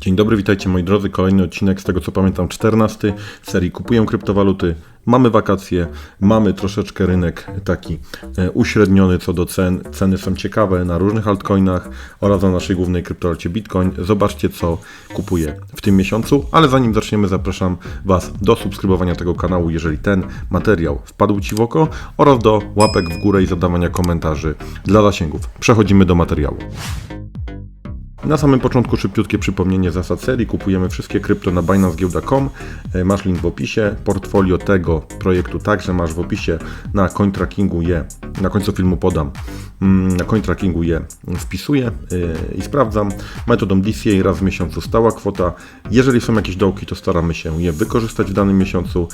Dzień dobry, witajcie moi drodzy. Kolejny odcinek z tego co pamiętam 14 serii Kupuję kryptowaluty. Mamy wakacje, mamy troszeczkę rynek taki e, uśredniony co do cen. Ceny są ciekawe na różnych altcoinach oraz na naszej głównej kryptowalucie Bitcoin. Zobaczcie co kupuję w tym miesiącu, ale zanim zaczniemy zapraszam Was do subskrybowania tego kanału, jeżeli ten materiał wpadł Ci w oko oraz do łapek w górę i zadawania komentarzy dla zasięgów. Przechodzimy do materiału. Na samym początku szybciutkie przypomnienie zasad serii. Kupujemy wszystkie krypto na binanceGiełda.com. E, Masz link w opisie. Portfolio tego projektu także masz w opisie. Na CoinTrackingu je, na końcu filmu podam. Mm, Na CoinTrackingu je wpisuję e, i sprawdzam. Metodą DCA raz w miesiącu stała kwota. Jeżeli są jakieś dołki, to staramy się je wykorzystać w danym miesiącu.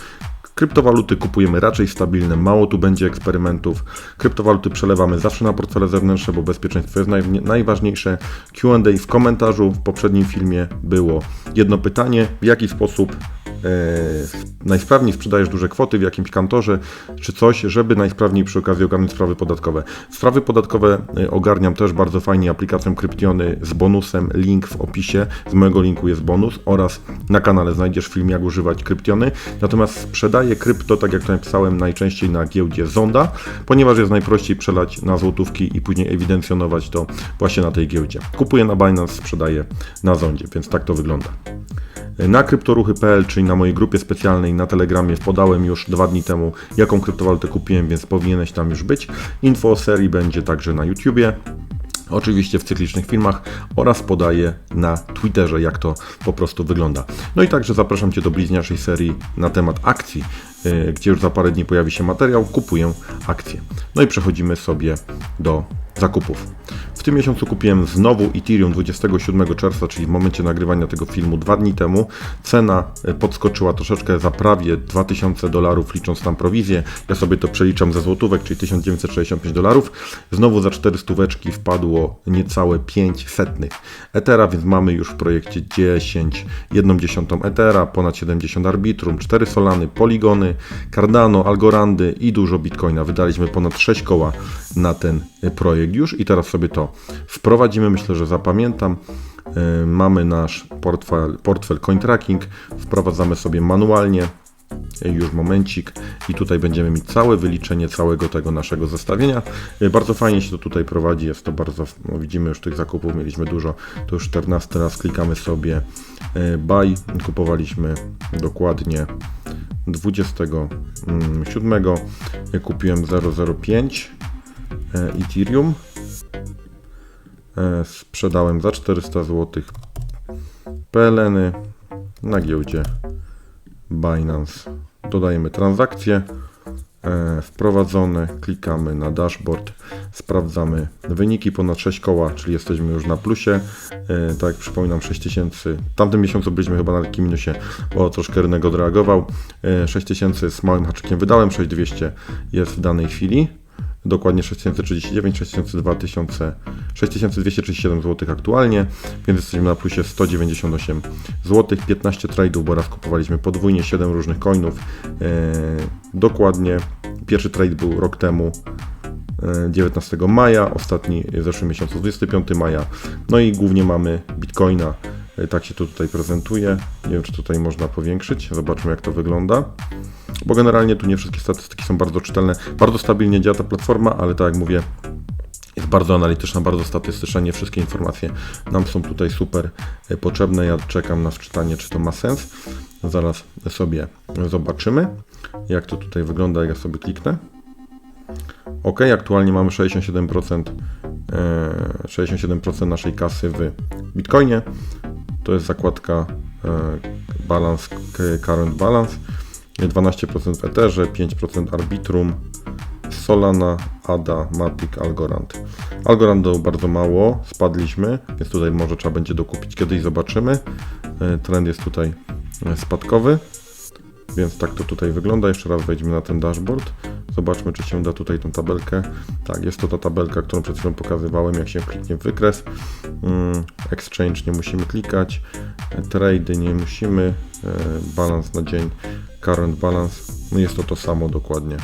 Kryptowaluty kupujemy raczej stabilne, mało tu będzie eksperymentów. Kryptowaluty przelewamy zawsze na portfele zewnętrzne, bo bezpieczeństwo jest naj, najważniejsze. QA w komentarzu w poprzednim filmie było jedno pytanie: w jaki sposób najsprawniej sprzedajesz duże kwoty w jakimś kantorze, czy coś, żeby najsprawniej przy okazji ogarnąć sprawy podatkowe. Sprawy podatkowe e, ogarniam też bardzo fajnie aplikacją Kryptiony z bonusem. Link w opisie. Z mojego linku jest bonus oraz na kanale znajdziesz film, jak używać Kryptiony. Natomiast sprzedaję krypto, tak jak to napisałem, najczęściej na giełdzie Zonda, ponieważ jest najprościej przelać na złotówki i później ewidencjonować to właśnie na tej giełdzie. Kupuję na Binance, sprzedaję na Zondzie, więc tak to wygląda. Na kryptoruchy.pl, czyli na mojej grupie specjalnej na Telegramie podałem już dwa dni temu, jaką kryptowalutę kupiłem, więc powinieneś tam już być. Info o serii będzie także na YouTubie. Oczywiście w cyklicznych filmach oraz podaję na Twitterze, jak to po prostu wygląda. No i także zapraszam Cię do bliźniaczej serii na temat akcji, yy, gdzie już za parę dni pojawi się materiał. Kupuję akcje. No i przechodzimy sobie do zakupów. W tym miesiącu kupiłem znowu Ethereum 27 czerwca, czyli w momencie nagrywania tego filmu dwa dni temu. Cena e, podskoczyła troszeczkę za prawie 2000 dolarów, licząc tam prowizję. Ja sobie to przeliczam ze złotówek, czyli 1965 dolarów. Znowu za 4 stóweczki wpadło niecałe 5 setnych Ethera, więc mamy już w projekcie 10, 1 dziesiątą Ethera, ponad 70 Arbitrum, 4 Solany, Poligony, Cardano, Algorandy i dużo Bitcoina. Wydaliśmy ponad 6 koła na ten e, projekt już i teraz sobie to wprowadzimy. Myślę, że zapamiętam. Yy, Mamy nasz portfel, portfel CoinTracking, wprowadzamy sobie manualnie. Yy, Już momencik i tutaj będziemy mieć całe wyliczenie całego tego naszego zestawienia. Yy, Bardzo fajnie się to tutaj prowadzi, jest to bardzo, no widzimy już tych zakupów, mieliśmy dużo, to już 14 raz klikamy sobie buy, kupowaliśmy dokładnie 27, Ja kupiłem 005 e, Ethereum, E, sprzedałem za 400 zł PLN na giełdzie Binance. Dodajemy transakcje e, wprowadzone, klikamy na dashboard, sprawdzamy wyniki ponad 6 koła, czyli jesteśmy już na plusie. E, Tak jak przypominam 6000, w tamtym miesiącu byliśmy chyba na takim minusie, bo troszkę rynek odreagował. E, 6000 z małym haczykiem wydałem, 6200 jest w danej chwili dokładnie 6039, 6002 tysiące, 6237 zł aktualnie, więc jesteśmy na plusie 198 zł, 15 trade'ów, bo raz kupowaliśmy podwójnie 7 różnych coinów, e, dokładnie pierwszy trade był rok temu, e, 19 maja, ostatni w zeszłym miesiącu 25 maja, no i głównie mamy Bitcoina, e, tak się to tutaj prezentuje, nie wiem czy tutaj można powiększyć, zobaczmy jak to wygląda bo generalnie tu nie wszystkie statystyki są bardzo czytelne. Bardzo stabilnie działa ta platforma, ale tak jak mówię, jest bardzo analityczna, bardzo statystyczna. Nie wszystkie informacje nam są tutaj super e, potrzebne. Ja czekam na wczytanie, czy to ma sens. Zaraz sobie zobaczymy, jak to tutaj wygląda, jak ja sobie kliknę. OK, aktualnie mamy 67%, e, 67% naszej kasy w Bitcoinie. To jest zakładka e, balance, current balance. 12% w Etherze, 5% Arbitrum, Solana, ADA, Matic, Algorand. Algorand dał bardzo mało, spadliśmy, więc tutaj może trzeba będzie dokupić, kiedyś zobaczymy. E, Trend jest tutaj e, spadkowy, więc tak to tutaj wygląda. Jeszcze raz wejdźmy na ten dashboard. Zobaczmy, czy się da tutaj tą tabelkę. Tak, jest to ta tabelka, którą przed chwilą pokazywałem, jak się kliknie w wykres. Mm, Exchange nie musimy klikać, e, trade nie musimy, balans na dzień, current balance, no jest to to samo dokładnie.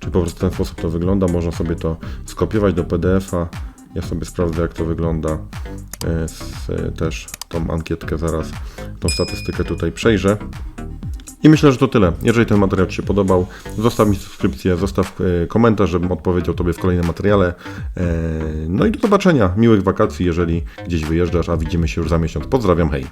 Czyli po prostu w ten sposób to wygląda, można sobie to skopiować do PDF-a, Ja sobie sprawdzę, jak to wygląda. E, z, e, też tą ankietkę zaraz, tą statystykę tutaj przejrzę. I myślę, że to tyle. Jeżeli ten materiał Ci się podobał, zostaw mi subskrypcję, zostaw e, komentarz, żebym odpowiedział Tobie w kolejnym materiale. E, No i do zobaczenia. Miłych wakacji, jeżeli gdzieś wyjeżdżasz, a widzimy się już za miesiąc. Pozdrawiam, hej.